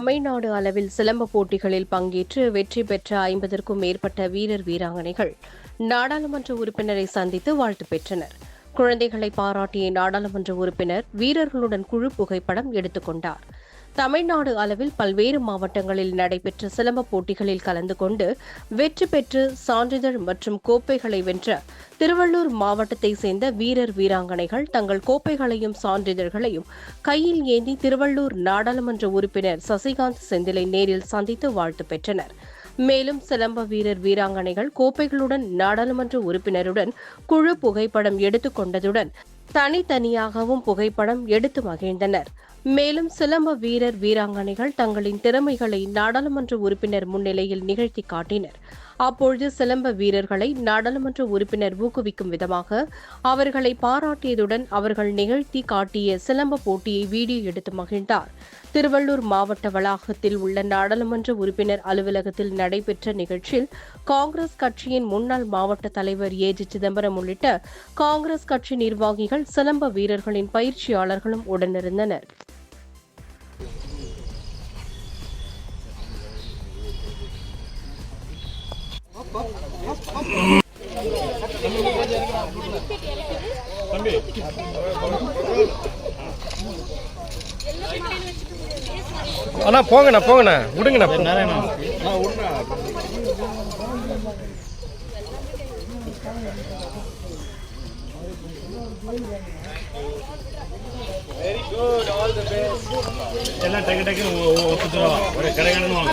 தமிழ்நாடு அளவில் சிலம்ப போட்டிகளில் பங்கேற்று வெற்றி பெற்ற ஐம்பதற்கும் மேற்பட்ட வீரர் வீராங்கனைகள் நாடாளுமன்ற உறுப்பினரை சந்தித்து வாழ்த்து பெற்றனர். குழந்தைகளை பாராட்டிய நாடாளுமன்ற உறுப்பினர் வீரர்களுடன் குழு புகைப்படம் எடுத்துக் கொண்டார் தமிழ்நாடு அளவில் பல்வேறு மாவட்டங்களில் நடைபெற்ற சிலம்ப போட்டிகளில் கலந்து கொண்டு வெற்றி பெற்று சான்றிதழ் மற்றும் கோப்பைகளை வென்ற திருவள்ளூர் மாவட்டத்தைச் சேர்ந்த வீரர் வீராங்கனைகள் தங்கள் கோப்பைகளையும் சான்றிதழ்களையும் கையில் ஏந்தி திருவள்ளூர் நாடாளுமன்ற உறுப்பினர் சசிகாந்த் செந்திலை நேரில் சந்தித்து வாழ்த்து பெற்றனர். மேலும் சிலம்ப வீரர் வீராங்கனைகள் கோப்பைகளுடன் நாடாளுமன்ற உறுப்பினருடன் குழு புகைப்படம் எடுத்துக்கொண்டதுடன் தனித்தனியாகவும் புகைப்படம் எடுத்து மகிழ்ந்தனர். மேலும் சிலம்ப வீரர் வீராங்கனைகள் தங்களின் திறமைகளை நாடாளுமன்ற உறுப்பினர் முன்னிலையில் நிகழ்த்தி காட்டினர். அப்பொழுது சிலம்ப வீரர்களை நாடாளுமன்ற உறுப்பினர் ஊக்குவிக்கும் விதமாக அவர்களை பாராட்டியதுடன் அவர்கள் நிகழ்த்தி காட்டிய சிலம்ப போட்டியை வீடியோ எடுத்து மகிழ்ந்தார். திருவள்ளூர் மாவட்ட வளாகத்தில் உள்ள நாடாளுமன்ற உறுப்பினர் அலுவலகத்தில் நடைபெற்ற நிகழ்ச்சியில் காங்கிரஸ் கட்சியின் முன்னாள் மாவட்ட தலைவர் ஏ. ஜி. சிதம்பரம் உள்ளிட்ட காங்கிரஸ் கட்சி நிர்வாகிகள் சிலம்ப வீரர்களின் பயிற்சியாளர்களும் உடனிருந்தனர். அண்ணா போங்கண்ணா போங்கண்ணா. விடுங்கண்ணா. எல்லாம் டக்கு டக்குன்னு ஒ- ஒ- ஒத்துத்துருவா ஒரு கடைக்காரன்னு வாங்க.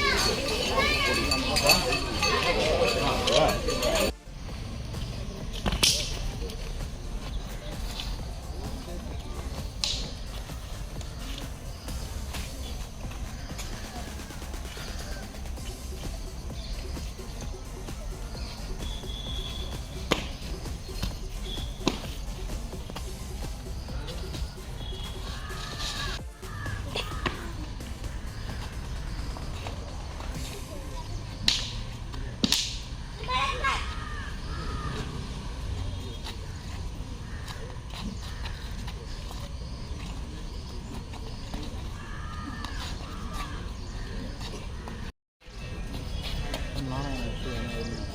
啊对那个